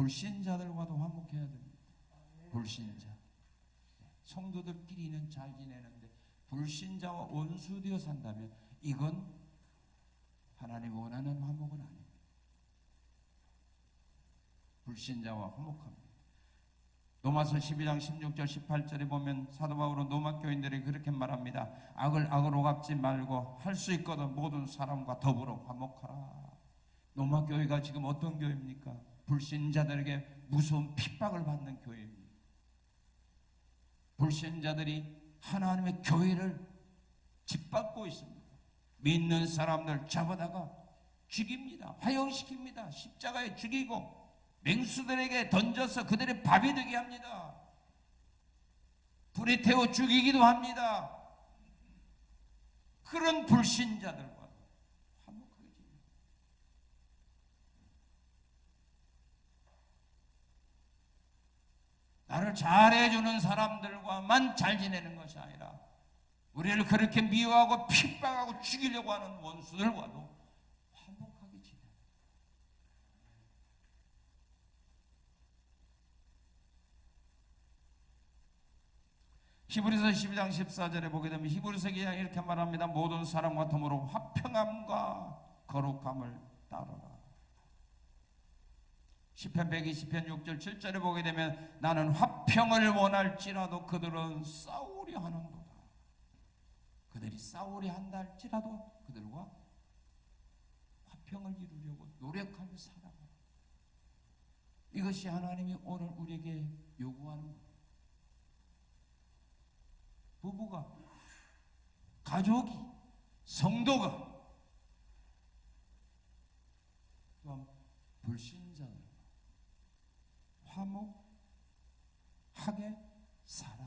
불신자들과도 화목해야 됩니다. 불신자. 성도들끼리는 잘 지내는데 불신자와 원수되어 산다면 이건 하나님 원하는 화목은 아닙니다. 불신자와 화목합니다. 로마서 12장 16절 18절에 보면 사도 바울은 로마 교인들이 그렇게 말합니다. 악을 악으로 갚지 말고 할 수 있거든 모든 사람과 더불어 화목하라. 로마 교회가 지금 어떤 교회입니까? 불신자들에게 무서운 핍박을 받는 교회입니다. 불신자들이 하나님의 교회를 짓밟고 있습니다. 믿는 사람들 잡아다가 죽입니다. 화형시킵니다. 십자가에 죽이고 맹수들에게 던져서 그들의 밥이 되게 합니다. 불에 태워 죽이기도 합니다. 그런 불신자들과 화목하게 지냅니다. 나를 잘해주는 사람들과만 잘 지내는 것이 아니라 우리를 그렇게 미워하고 핍박하고 죽이려고 하는 원수들과도 화목하게 지내. 히브리서 12장 14절에 보게 되면 히브리서 기장 이렇게 말합니다. 모든 사람과 더불어 화평함과 거룩함을 따르라. 시편 120편 6절 7절에 보게 되면 나는 화평을 원할지라도 그들은 싸우려 하는도다. 그들이 싸우려 한다 할지라도 그들과 화평을 이루려고 노력하며 살아가. 이것이 하나님이 오늘 우리에게 요구하는 것. 부부가 가족이 성도가 또한 불신자들 사모하게 살아.